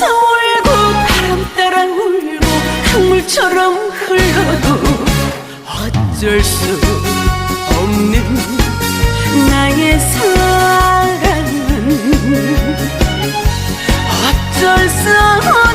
울면서 울고 바람 따라 울고 강물처럼 흘러도 어쩔 수 없는 나의 사랑은 어쩔 수 없는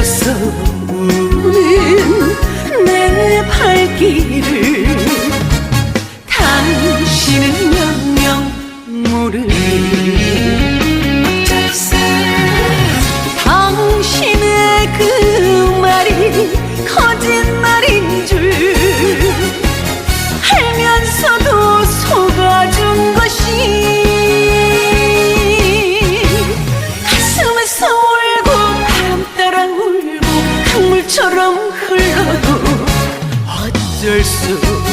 나서 우는 내 발길을 당신은 영영 모르니 这是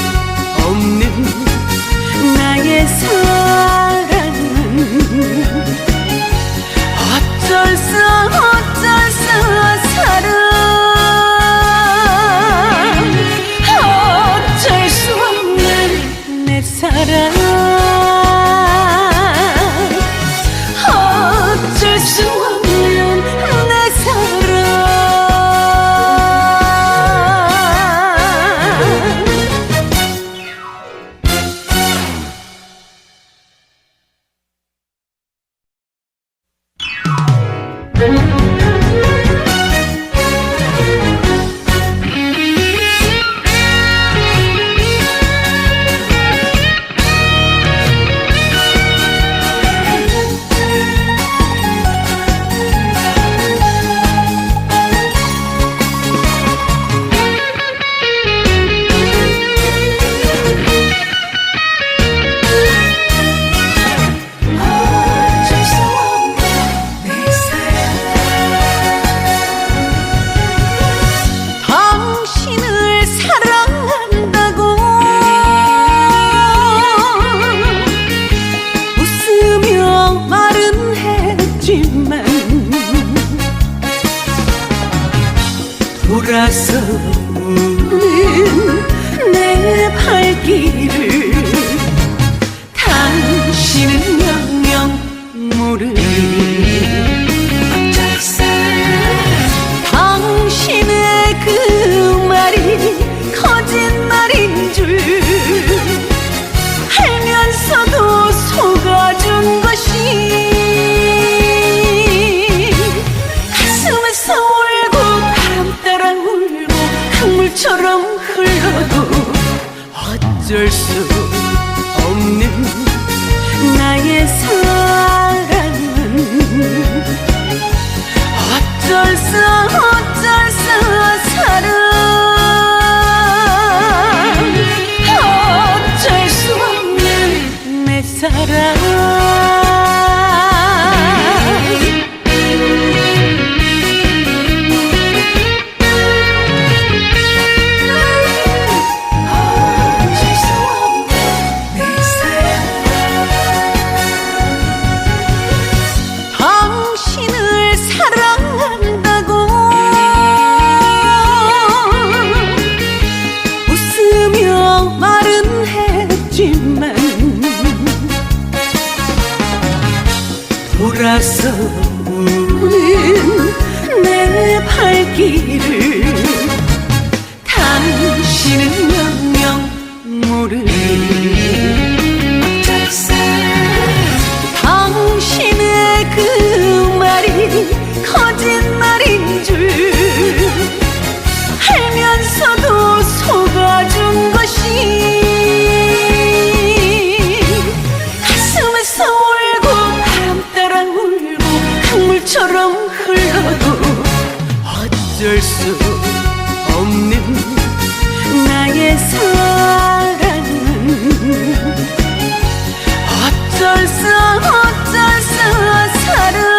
물처럼 흘러도 어쩔 수 없는 나의 삶. 없지만 돌아서 우는 내 발길을 당신은 영영 모를 어쩔 수 없는 나의 사랑은 어쩔 수 어쩔 수